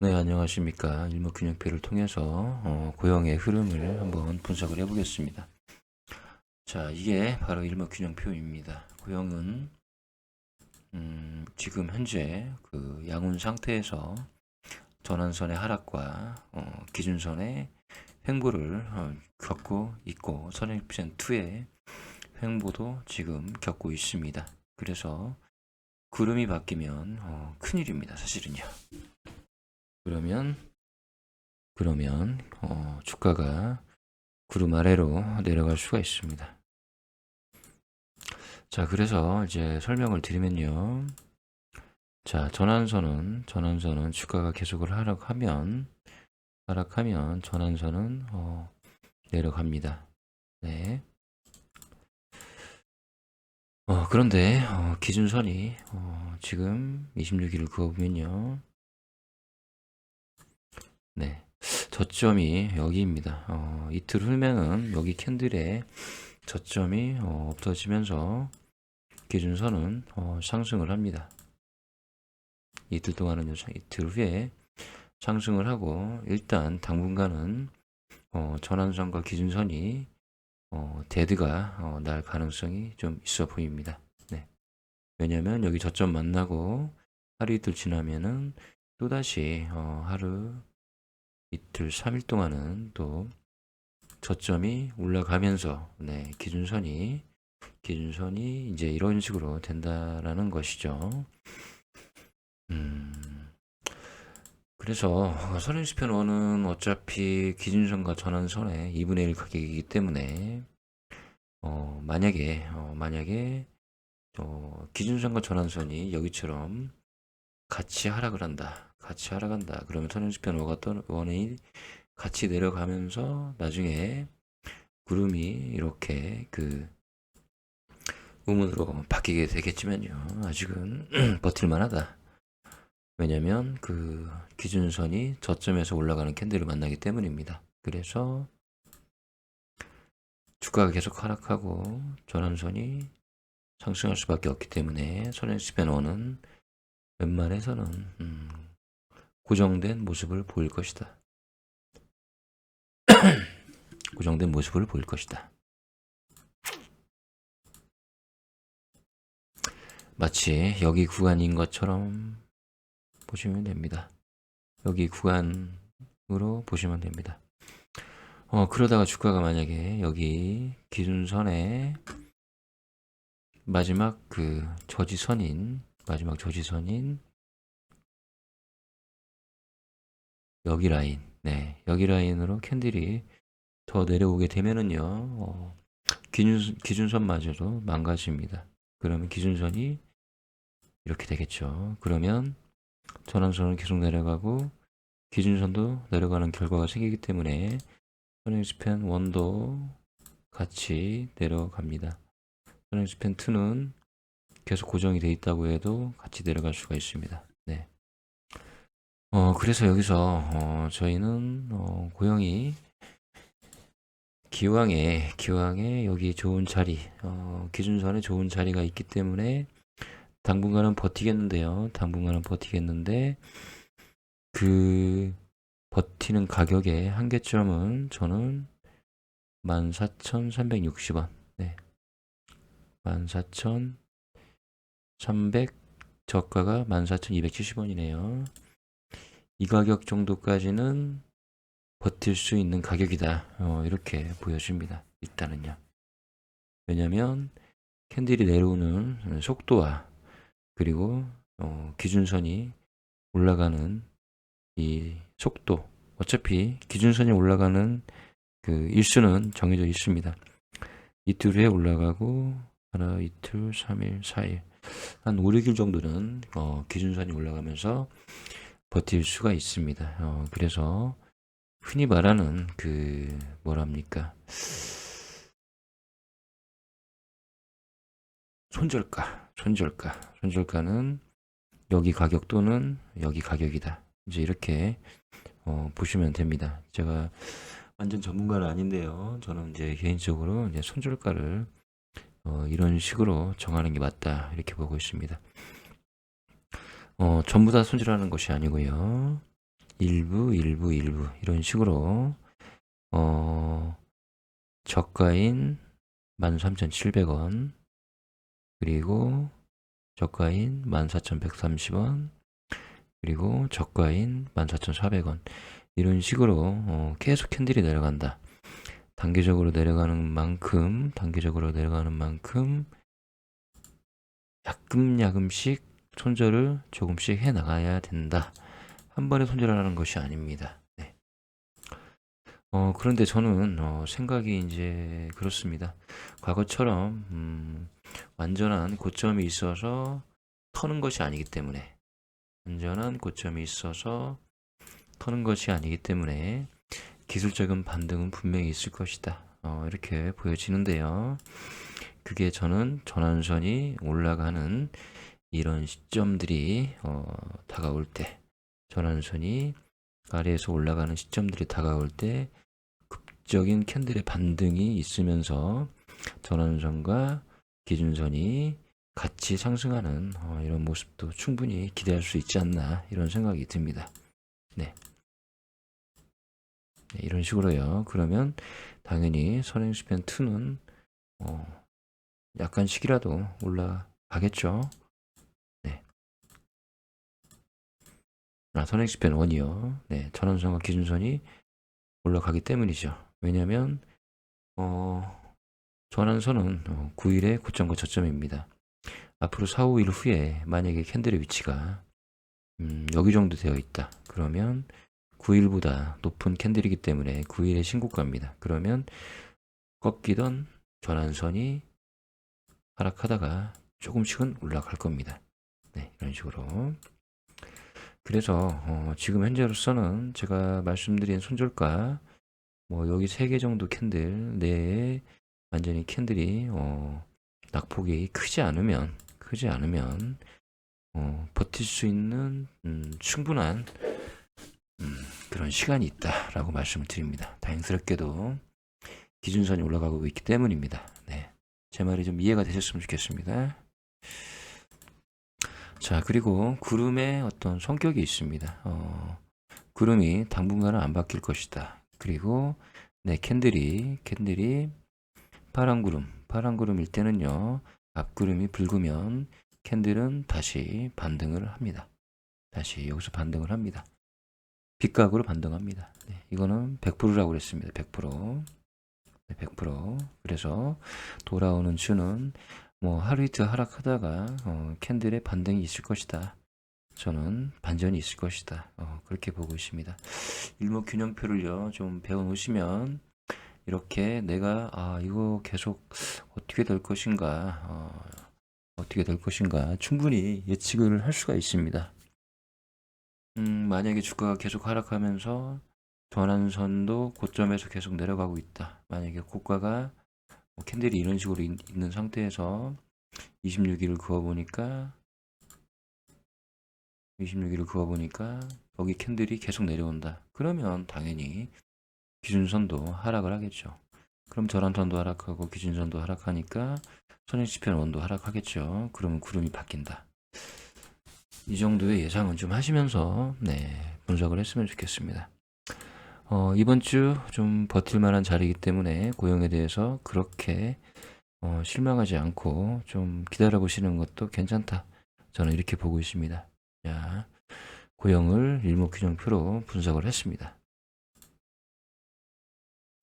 네, 안녕하십니까. 일목균형표를 통해서 어, 고용의 흐름을 한번 분석을 해보겠습니다. 자, 이게 바로 일목균형표입니다. 고용은 음, 지금 현재 그 양운 상태에서 전환선의 하락과 어, 기준선의 횡보를 어, 겪고 있고 선행편 2의 횡보도 지금 겪고 있습니다. 그래서 구름이 바뀌면 어, 큰일입니다. 사실은요. 그러면 그러면 어, 주가가 구름 아래로 내려갈 수가 있습니다. 자, 그래서 이제 설명을 드리면요. 자, 전환선은 전환선은 주가가 계속을 하락하면 하락하면 전환선은 어, 내려갑니다. 네. 어, 그런데 어, 기준선이 어, 지금 26일을 그어보면요. 네. 저점이 여기입니다. 어, 이틀 후면은 여기 캔들의 저점이 어, 없어지면서 기준선은 어, 상승을 합니다. 이틀 동안은 이틀 후에 상승을 하고 일단 당분간은 어, 전환선과 기준선이 어, 데드가 어, 날 가능성이 좀 있어 보입니다. 네. 왜냐면 여기 저점 만나고 하루 이틀 지나면은 또다시 어, 하루 이틀 3일 동안은 또 저점이 올라가면서 네, 기준선이 기준선이 이제 이런 식으로 된다라는 것이죠. 음, 그래서 선행수편 원은 어차피 기준선과 전환선의 2분의 1 가격이기 때문에 어, 만약에 어, 만약에 어, 기준선과 전환선이 여기처럼 같이 하락을 한다. 같이 하락한다. 그러면 선행수편 원이 원이 같이 내려가면서 나중에 구름이 이렇게 그 우문으로 바뀌게 되겠지만요. 아직은 버틸만 하다. 왜냐면 그 기준선이 저점에서 올라가는 캔들을 만나기 때문입니다. 그래서 주가가 계속 하락하고 전환선이 상승할 수밖에 없기 때문에 선행수편 원은 웬만해서는 음, 고정된 모습을 보일 것이다. 고정된 모습을 보일 것이다. 마치 여기 구간인 것처럼 보시면 됩니다. 여기 구간으로 보시면 됩니다. 어, 그러다가 주가가 만약에 여기 기준선에 마지막 그 저지선인 마지막 저지선인 여기 라인, 네, 여기 라인으로 캔들이 더 내려오게 되면은요, 어, 기준, 기준선마저도 망가집니다. 그러면 기준선이 이렇게 되겠죠. 그러면 전환선은 계속 내려가고 기준선도 내려가는 결과가 생기기 때문에 선행스팬 1도 같이 내려갑니다. 선행스팬 2는 계속 고정이 되어 있다고 해도 같이 내려갈 수가 있습니다. 네. 어, 그래서 여기서 어, 저희는 어, 고영이 기왕에 기왕에 여기 좋은 자리 어, 기준선에 좋은 자리가 있기 때문에 당분간은 버티겠는데요. 당분간은 버티겠는데 그 버티는 가격의 한계점은 저는 14,360원. 네. 14,300 저가가 14,270원이네요. 이 가격 정도까지는 버틸 수 있는 가격이다. 어, 이렇게 보여집니다. 일단은요. 왜냐면 캔들이 내려오는 속도와 그리고 어, 기준선이 올라가는 이 속도 어차피 기준선이 올라가는 그 일수는 정해져 있습니다. 이틀 후에 올라가고 하나 이틀 3일 4일 한 5, 6일 정도는 어, 기준선이 올라가면서 버틸 수가 있습니다. 어, 그래서 흔히 말하는 그 뭐랍니까? 손절가 손절가 손절가는 여기 가격 또는 여기 가격이다. 이제 이렇게 어, 보시면 됩니다. 제가 완전 전문가는 아닌데요. 저는 이제 개인적으로 이제 손절가를 어, 이런 식으로 정하는 게 맞다. 이렇게 보고 있습니다 어, 전부 다 손절하는 것이 아니고요. 일부, 일부, 일부. 이런 식으로 어, 저가인 13,700원 그리고 저가인 14,130원 그리고 저가인 14,400원. 이런 식으로 어, 계속 캔들이 내려간다. 단계적으로 내려가는 만큼 단계적으로 내려가는 만큼 야금야금씩 손절을 조금씩 해 나가야 된다. 한 번에 손절하는 것이 아닙니다. 네. 어, 그런데 저는 어, 생각이 이제 그렇습니다. 과거처럼 음, 완전한 고점이 있어서 터는 것이 아니기 때문에 완전한 고점이 있어서 터는 것이 아니기 때문에 기술적인 반등은 분명히 있을 것이다. 어, 이렇게 보여지는데요. 그게 저는 전환선이 올라가는 이런 시점들이 어, 다가올 때, 전환선이 아래에서 올라가는 시점들이 다가올 때 급적인 캔들의 반등이 있으면서 전환선과 기준선이 같이 상승하는 어, 이런 모습도 충분히 기대할 수 있지 않나 이런 생각이 듭니다. 네. 네, 이런 식으로요. 그러면 당연히 선행스팬 2는 어, 약간씩이라도 올라가겠죠. 아, 선행스팬 1이요. 네, 전원선과 기준선이 올라가기 때문이죠. 왜냐하면 어, 전환선은 어, 9일의 고점과 저점입니다. 앞으로 4, 5일 후에 만약에 캔들의 위치가 음, 여기 정도 되어 있다. 그러면 9일보다 높은 캔들이기 때문에 9일의 신고가입니다. 그러면 꺾이던 전환선이 하락하다가 조금씩은 올라갈 겁니다. 네, 이런 식으로. 그래서 어, 지금 현재로서는 제가 말씀드린 손절가 뭐 여기 3개 정도 캔들 내에 완전히 캔들이 어, 낙폭이 크지 않으면 크지 않으면 어, 버틸 수 있는 음, 충분한 음, 그런 시간이 있다라고 말씀을 드립니다. 다행스럽게도 기준선이 올라가고 있기 때문입니다. 네. 제 말이 좀 이해가 되셨으면 좋겠습니다. 자, 그리고 구름의 어떤 성격이 있습니다. 어, 구름이 당분간은 안 바뀔 것이다. 그리고 네, 캔들이 캔들이 파란 구름, 파란 구름일 때는요. 앞구름이 붉으면 캔들은 다시 반등을 합니다. 다시 여기서 반등을 합니다. 빗각으로 반등합니다. 네, 이거는 100%라고 그랬습니다. 100%. 네, 100%. 그래서 돌아오는 주는 뭐 하루 이틀 하락하다가 어, 캔들의 반등이 있을 것이다. 저는 반전이 있을 것이다. 어, 그렇게 보고 있습니다. 일목균형표를요 좀 배워놓으시면 이렇게 내가 아 이거 계속 어떻게 될 것인가 어, 어떻게 될 것인가 충분히 예측을 할 수가 있습니다. 음, 만약에 주가가 계속 하락하면서 전환선도 고점에서 계속 내려가고 있다. 만약에 고가가 뭐 캔들이 이런 식으로 있, 는 상태에서 26일을 그어보니까 26일을 그어보니까 여기 캔들이 계속 내려온다. 그러면 당연히 기준선도 하락을 하겠죠. 그럼 전환선도 하락하고 기준선도 하락하니까 선행지편 원도 하락하겠죠. 그러면 구름이 바뀐다. 이 정도의 예상은 좀 하시면서 네, 분석을 했으면 좋겠습니다. 어, 이번 주 좀 버틸 만한 자리이기 때문에 고용에 대해서 그렇게 어, 실망하지 않고 좀 기다려 보시는 것도 괜찮다. 저는 이렇게 보고 있습니다. 자, 고용을 일목균형표로 분석을 했습니다.